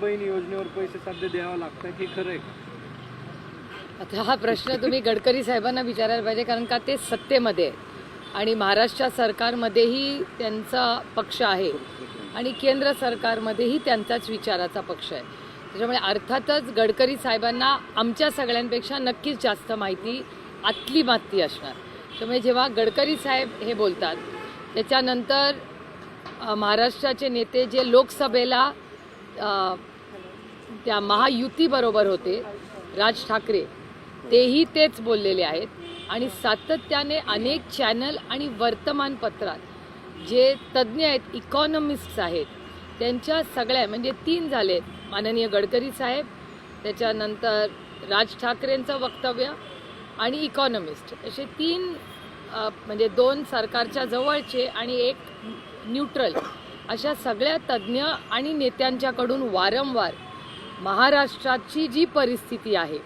बहीण योजनेवर पैसे सध्या द्यावं लागतात हे खरं आहे. का? आता हा प्रश्न तुम्ही गडकरी साहेबांना विचारायला पाहिजे कारण का ते सत्तेमध्ये आहेत. आणि महाराष्ट्र सरकारमध्येही त्यांचा पक्ष आहे आणि केंद्र सरकारमध्येही त्यांचाच विचाराचा पक्ष आहे. त्याच्यामुळे अर्थातच गडकरी साहेबांना आमच्या सगळ्यांपेक्षा नक्कीच जास्त माहिती आतली माती असणार. त्यामुळे जेव्हा गडकरी साहेब हे बोलतात त्याच्यानंतर महाराष्ट्राचे नेते जे लोकसभेला त्या महायुतीबरोबर होते राज ठाकरे तेही तेच बोललेले आहेत. आणि सातत्याने अनेक चॅनल आणि वर्तमानपत्रात जे तज्ज्ञ आहेत इकॉनॉमिस्ट्स आहेत त्यांच्या सगळ्या म्हणजे तीन झाले माननीय गडकरी साहेब त्याच्यानंतर राज ठाकरेंचं वक्तव्य आणि इकॉनॉमिस्ट असे तीन म्हणजे दोन सरकारच्या जवळचे आणि एक न्यूट्रल अशा सगळ्या तज्ज्ञ आणि नेत्यांच्याकडून वारंवार महाराष्ट्राची जी परिस्थिती आहे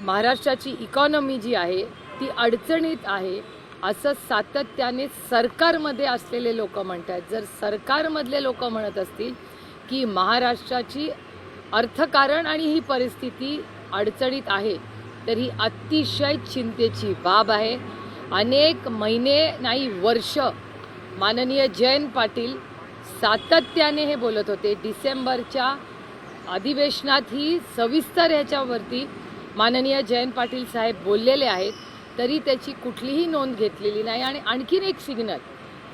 महाराष्ट्राची इकॉनॉमी जी आहे ती अडचणीत आहे असं सातत्याने सरकारमध्ये असलेले लोक म्हणत आहेत जर सरकारमधले लोक म्हणत असतील की महाराष्ट्राची अर्थकारण आणि ही परिस्थिती अडचणीत आहे तर ही अतिशय चिंतेची बाब आहे. अनेक महिने नाही वर्ष माननीय जयंत पाटील सातत्याने हे बोलत होते. डिसेंबरच्या अधिवेशनात ही सविस्तर ह्याच्यावरती माननीय जयंत पाटील साहेब बोललेले आहेत तरी त्याची कुठलीही नोंद घेतलेली नाही. आणि आणखीन एक सिग्नल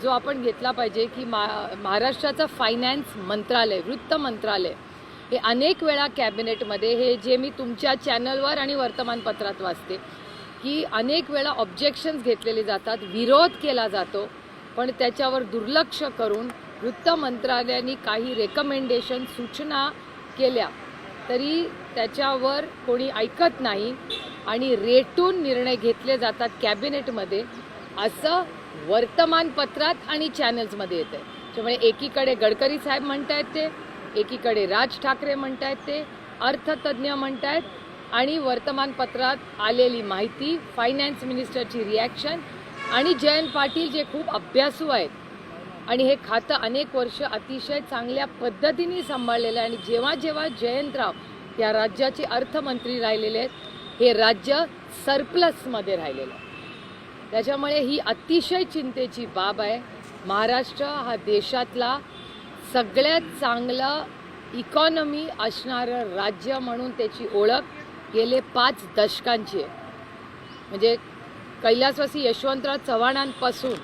जो आपण घेतला पाहिजे की मा महाराष्ट्राचं फायनान्स मंत्रालय वृत्त मंत्रालय हे अनेक वेळा कॅबिनेटमध्ये हे जे मी तुमच्या चॅनलवर आणि वर्तमानपत्रात वाचते की अनेक वेळा ऑब्जेक्शन्स घेतलेले जातात विरोध केला जातो पण त्याच्यावर दुर्लक्ष करून वृत्त मंत्रालयाने काही रेकमेंडेशन सूचना केल्या तरी त्याच्यावर कोणी ऐकत नाही आणि रेटून निर्णय घेतले जातात कॅबिनेटमध्ये असं वर्तमानपत्रात आणि चॅनल्समध्ये येतं आहे त्यामुळे एकीकडे गडकरी साहेब म्हणतायत ते एकीकडे राज ठाकरे म्हणतायत ते अर्थतज्ज्ञ म्हणतायत आणि वर्तमानपत्रात आलेली माहिती फायनान्स मिनिस्टरची रिॲक्शन आणि जयंत पाटील जे खूप अभ्यासू आहेत आणि हे खातं अनेक वर्ष अतिशय चांगल्या पद्धतीने सांभाळलेलं आहे. आणि जेव्हा जेव्हा जयंतराव या राज्याचे अर्थमंत्री राहिलेले आहेत हे राज्य सरप्लसमध्ये राहिलेलं आहे. त्याच्यामुळे ही अतिशय चिंतेची बाब आहे. महाराष्ट्र हा देशातला सगळ्यात चांगलं इकॉनॉमी असणारं राज्य म्हणून त्याची ओळख गेले पाच दशकांची आहे. म्हणजे कैलासवासी यशवंतराव चव्हाणांपासून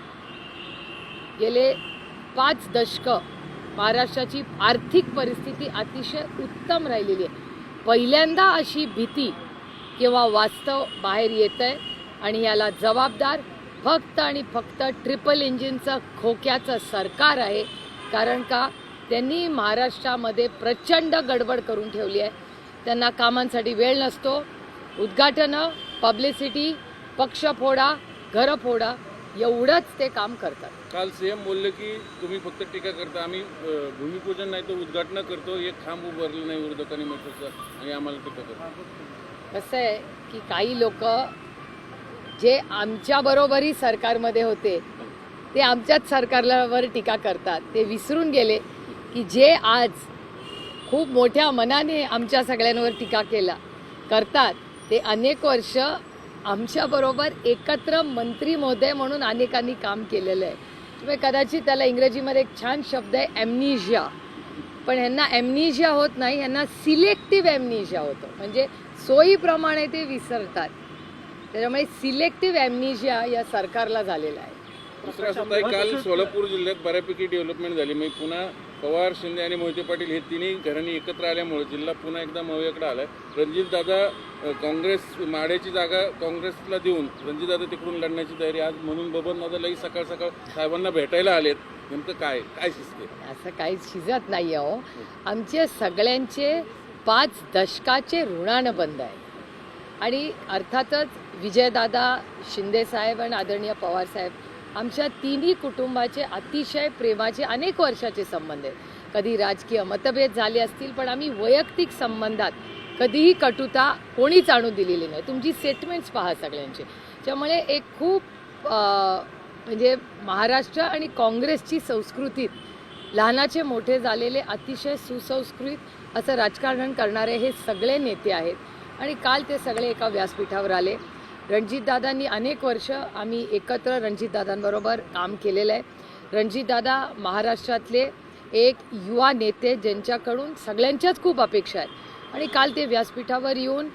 गेले पाच दशकं महाराष्ट्राची आर्थिक परिस्थिती अतिशय उत्तम राहिलेली आहे. पहिल्यांदा अशी भीती किंवा वास्तव बाहेर येत आहे आणि याला जबाबदार फक्त आणि फक्त ट्रिपल इंजिनचं खोक्याचं सरकार आहे. कारण का? त्यांनी महाराष्ट्रामध्ये प्रचंड गडबड करून ठेवली आहे. त्यांना कामांसाठी वेळ नसतो. उद्घाटनं पब्लिसिटी पक्ष फोडा घरं फोडा एवढंच ते काम करतात. काल सीएम बोलले की तुम्ही फक्त टीका करता आम्ही अ, भूमिपूजन नाही तर उद्घाटन करतो एक खांब उभारलं नाही विरोधकांनी मेट्रोचा आणि आम्हाला टीका करतो. कसं आहे की काही लोक जे आमच्या बरोबरही सरकारमध्ये होते ते आमच्याच सरकारवर टीका करतात. ते विसरून गेले की जे आज खूप मोठ्या मनाने आमच्या सगळ्यांवर टीका केला करतात ते अनेक वर्ष आमच्याबरोबर एकत्र मंत्री महोदय म्हणून अनेकांनी काम केलेलं आहे. तुम्ही कदाचित त्याला इंग्रजीमध्ये एक छान शब्द आहे ॲमनिशिया पण ह्यांना ॲमनिशिया होत नाही ह्यांना सिलेक्टिव्ह ॲमनिशिया होतं. म्हणजे सोयीप्रमाणे ते विसरतात. त्याच्यामुळे सिलेक्टिव्ह ॲमनिशिया या सरकारला झालेला आहे. दुसरं असं काल सोलापूर जिल्ह्यात बऱ्यापैकी डेव्हलपमेंट झाली. म्हणजे पुन्हा पवार शिंदे आणि मोहिते पाटील हे तिन्ही घरांनी एकत्र आल्यामुळे जिल्हा पुन्हा एकदा मव्याकडे आलाय. रणजित दादा काँग्रेस माड्याची जागा काँग्रेसला देऊन रणजित दादा तिकडून लढण्याची तयारी आज म्हणून बबन दादा लई सकाळ सकाळ साहेबांना भेटायला आलेत. नेमकं काय काय शिजते असं काहीच शिजत नाही अहो आमचे सगळ्यांचे पाच दशकाचे ऋणानं बंद आहे आणि अर्थातच विजयदादा शिंदेसाहेब आणि आदरणीय पवारसाहेब आमच्या तिन्ही कुटुंबाचे अतिशय प्रेमाचे अनेक वर्षाचे संबंध आहेत. कधी राजकीय मतभेद झाले असतील पण आम्ही वैयक्तिक संबंधात कधीही कटुता कोणीच आणून दिलेली नाही. तुमची स्टेटमेंट्स पहा सगळ्यांचे. त्यामुळे एक खूप म्हणजे महाराष्ट्र आणि काँग्रेसची संस्कृतीत लहानाचे मोठे झालेले अतिशय सुसंस्कृत असं राजकारण करणारे हे सगळे नेते आहेत. आणि काल ते सगळे एका व्यासपीठावर आले. रणजितदादांनी अनेक वर्ष आम्ही एकत्र रणजितदादांबरोबर काम केलेलं आहे. रणजितदादा महाराष्ट्रातले एक युवा नेते ज्यांच्याकडून सगळ्यांच्याच खूप अपेक्षा आहेत. आणि काल ते व्यासपीठावर येऊन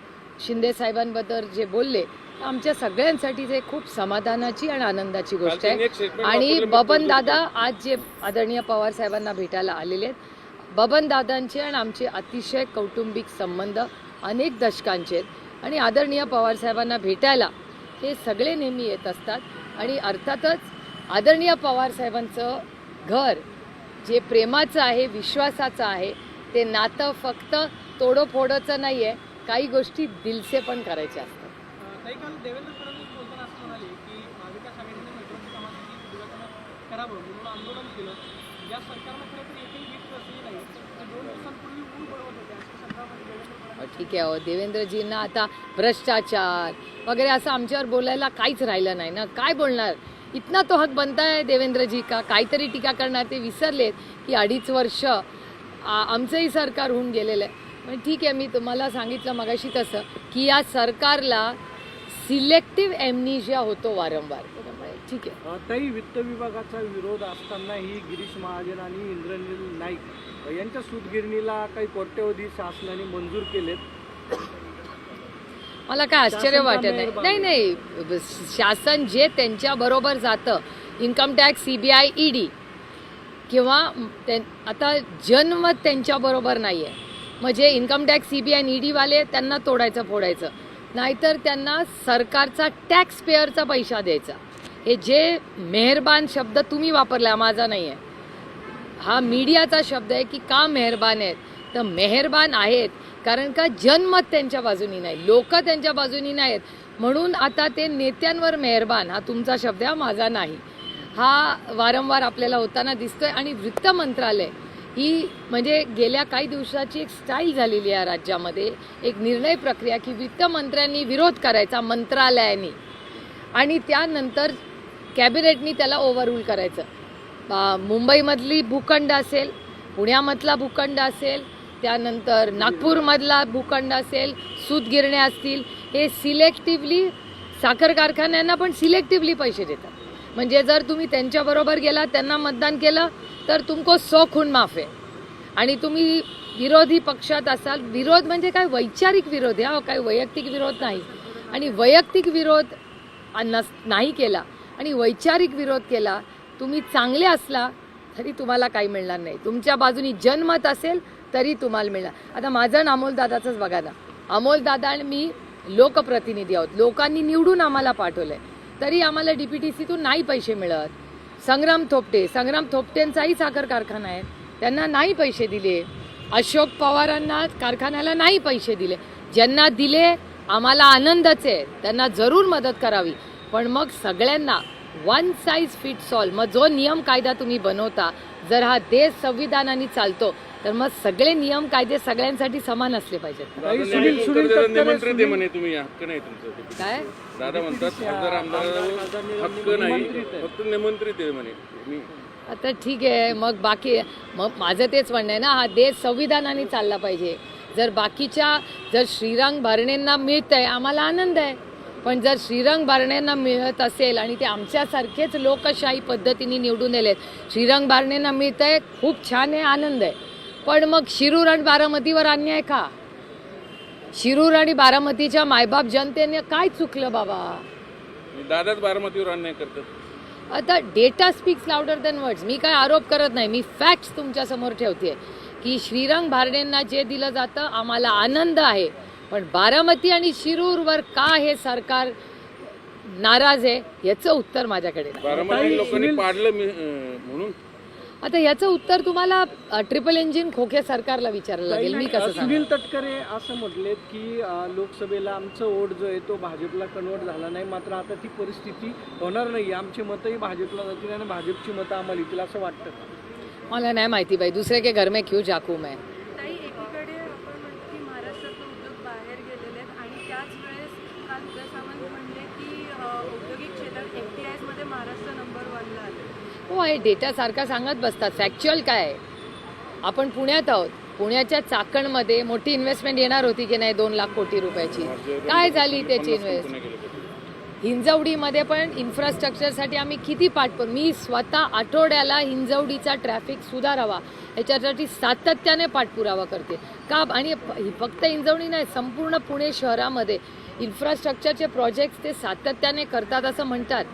शिंदे साहेबांबद्दल जे बोलले आमच्या सगळ्यांसाठी ते खूप समाधानाची आणि आनंदाची गोष्ट आहे. आणि बबन दादा आज जे आदरणीय पवार साहेबांना भेटायला आलेले आहेत बबन दादांचे आणि आमचे अतिशय कौटुंबिक संबंध अनेक दशकांचे आहेत. आणि आदरणीय पवार साहेबांना भेटायला हे सगळे नेहमी येत असतात. आणि अर्थातच आदरणीय पवार साहेबांचं घर जे प्रेमाचं आहे विश्वासाचं आहे ते नातं फक्त तोडोफोडोचं नाही आहे काही गोष्टी दिलसे पण करायच्या असतात. की महाविकास आघाडीने मेट्रोच्या कामासाठी दुर्घटना करावं म्हणून आंदोलन केलं या सरकारनं खरं तर एकही वीट रचली नाही ते दोन दिवसांपूर्वी ऊन पडवत होते अशा संदर्भामध्ये देवेंद्र फडणवीस अहो, ठीक आहे अहो देवेंद्रजींना आता भ्रष्टाचार वगैरे असं आमच्यावर बोलायला काहीच राहिलं नाही ना. काय बोलणार? इतना तो हक बनता है देवेंद्रजी का? काहीतरी टीका करणार ते विसरलेत की अडीच वर्ष आमचंही सरकार होऊन गेलेलं आहे. पण ठीक आहे मी तुम्हाला सांगितलं मगाशी तसं की या सरकारला सिलेक्टिव्ह एमनिशिया होतो वारंवार. ठीक आहे. ताई वित्त विभागाचा विरोध असतानाही गिरीश महाजन आणि इंद्रनील नाईक यांच्या सूतगिरणीला काही कोट्यवधी शासनाने मंजूर केलेत. मला काय आश्चर्य वाटत नाही. नाही नाही. शासन जे त्यांच्या बरोबर जातं इन्कम टॅक्स सीबीआय ईडी किंवा ते- आता जन्म त्यांच्याबरोबर नाही आहे म्हणजे इन्कम टॅक्स सीबीआय ईडी वाले त्यांना तोडायचं फोडायचं. नाहीतर त्यांना सरकारचा टॅक्स पेअरचा पैसा द्यायचा. हे जे मेहरबान शब्द तुम्ही वापरला माझा नाही आहे. हा मीडियाचा शब्द आहे की का मेहरबान आहेत? तर मेहरबान आहेत कारण का जन्मत त्यांच्या बाजूनी नाही लोक त्यांच्या बाजूनी नाहीत. म्हणून आता ते नेत्यांवर मेहरबान हा तुमचा शब्द आहे हा माझा नाही. हा वारंवार आपल्याला होताना दिसतोय आणि वृत्त मंत्रालय ही म्हणजे गेल्या काही दिवसाची एक स्टाईल झालेली आहे राज्यामध्ये. एक निर्णय प्रक्रिया की वित्तमंत्र्यांनी विरोध करायचा मंत्रालयाने. आणि त्यानंतर कॅबिनेटनी त्याला ओव्हररूल करायचं. मुंबईमधली भूखंड असेल पुण्यामधला भूखंड असेल त्यानंतर नागपूरमधला भूखंड असेल सूतगिरण्या असतील हे सिलेक्टिव्हली साखर कारखान्यांना पण सिलेक्टिव्हली पैसे देतात. म्हणजे जर तुम्ही त्यांच्याबरोबर गेला त्यांना मतदान केलं तर तुमको सो खून माफ आहे. आणि तुम्ही विरोधी पक्षात असाल विरोध म्हणजे काय? वैचारिक विरोध आहे हो, हा काय वैयक्तिक विरोध नाही. आणि वैयक्तिक विरोध नस नाही केला आणि वैचारिक विरोध केला तुम्ही चांगले असला तरी तुम्हाला काही मिळणार नाही. तुमच्या बाजूनी जनमत असेल तरी तुम्हाला मिळणार. आता माझं आणि अमोलदादाचंच बघा ना. अमोलदादा आणि मी लोकप्रतिनिधी आहोत. लोकांनी निवडून आम्हाला पाठवलं आहे तरी आम्हाला डी पी टी सीतून नाही पैसे मिळत. संग्राम थोपटे संग्राम थोपटेंचाही साखर कारखाना आहे. त्यांना नाही पैसे दिले. अशोक पवारांना कारखान्याला नाही पैसे दिले. ज्यांना दिले आम्हाला आनंदच आहे. त्यांना जरूर मदत करावी. पण मग सगळ्यांना वन साईज फिट्स ऑल मग जो नियम कायदा तुम्ही बनवता जर हा देश संविधानाने चालतो तर मग सगळे नियम कायदे सगळ्यांसाठी समान असले पाहिजेत. काय? दादा म्हणतात खासदार आमदार हक्क नाही निमंत्रित आहे. फक्त निमंत्रित आहे म्हणे. मी आता ठीक आहे मग बाकी मग माझं तेच म्हणणं आहे ना हा देश संविधानाने चालला पाहिजे. जर बाकीच्या जर श्रीरंग भरणेंना मिळत आहे आम्हाला आनंद आहे. पण जर श्रीरंग भरणेंना मिळत असेल आणि ते आमच्यासारखेच लोकशाही पद्धतीने निवडून आलेत श्रीरंग बारणेंना मिळत आहे खूप छान आहे आनंद आहे. पण मग शिरूर आणि बारामतीवर अन्याय का? शिरूर आणि बारामतीच्या मायबाप जनतेने काय चुकलं बाबा? दादाच बारामतीवर अन्याय करतात. आता data speaks louder than words मी काय आरोप करत नाही मी फॅक्ट्स तुमच्यासमोर ठेवते की श्रीरंग भारडेंना जे दिलं जातं आम्हाला आनंद आहे. पण बारामती आणि शिरूरवर का हे सरकार नाराज आहे याचं उत्तर माझ्याकडे नाही. बारामती लोकांनी पाडलं मी- अं, म्हणून. आता याचं उत्तर तुम्हाला ट्रिपल इंजिन खोके सरकारला विचारायला लागेल मी कसं सुनील तटकरे असं म्हटलेत की लोकसभेला आमचं वोट जो आहे तो भाजपला कन्वर्ट झाला नाही मात्र आता ती परिस्थिती होणार नाही. आमची मतंही भाजपला जातील आणि भाजपची मतं आम्हाला येतील असं वाटतं? मला नाही माहिती बाई दुसरे के घर में क्यों जाकू मैं ताई एकीकडे आपण म्हणतो की महाराष्ट्रातले उद्योग बाहेर गेलेले आहेत आणि त्याच वेळेस काल उदय सामंत म्हणले की अ, औद्योगिक क्षेत्रात एफ टी आयमध्ये महाराष्ट्र नंबर वनला हो आहे डेटा सारखा सांगत बसतात. फॅक्च्युअल काय? आहे आपण पुण्यात आहोत. पुण्याच्या चाकणमध्ये मोठी इन्व्हेस्टमेंट येणार होती की नाही दोन लाख कोटी रुपयाची. काय झाली त्याची इन्व्हेस्ट पुणे गेले पाहिजे. हिंजवडीमध्ये पण इन्फ्रास्ट्रक्चरसाठी आम्ही किती पाठपण मी स्वतः आठवड्याला हिंजवडीचा ट्रॅफिक सुधारावा. याच्यासाठी सातत्याने पाठपुरावा करते. का? आणि ही फक्त हिंजवडी नाही संपूर्ण पुणे शहरामध्ये इन्फ्रास्ट्रक्चरचे प्रोजेक्ट्स ते सातत्याने करतात असं म्हणतात.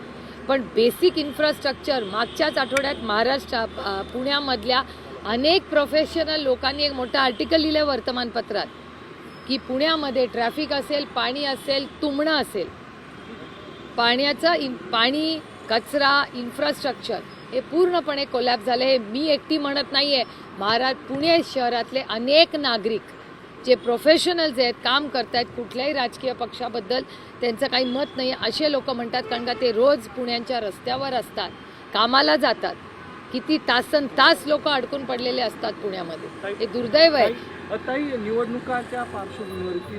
पण बेसिक इन्फ्रास्ट्रक्चर मागच्याच आठवड्यात महाराष्ट्र पुण्यामधल्या अनेक प्रोफेशनल लोकांनी एक मोठं आर्टिकल लिहिलं वर्तमानपत्रात की पुण्यामध्ये ट्रॅफिक असेल पाणी असेल तुंबणं असेल. पाण्याचं इन पाणी कचरा इन्फ्रास्ट्रक्चर हे पूर्णपणे कोलॅप झालं हे मी एकटी म्हणत नाही आहे महाराज पुणे शहरातले अनेक नागरिक जे प्रोफेशनल्स आहेत काम करतायत कुठल्याही राजकीय पक्षाबद्दल त्यांचं काही मत नाही. असे लोक म्हणतात कारण का ते रोज पुण्याच्या रस्त्यावर असतात कामाला जातात. किती तासन तास लोक अडकून पडलेले असतात पुण्यामध्ये. हे दुर्दैव आहे. निवडणुकाच्या पार्श्वभूमीवरती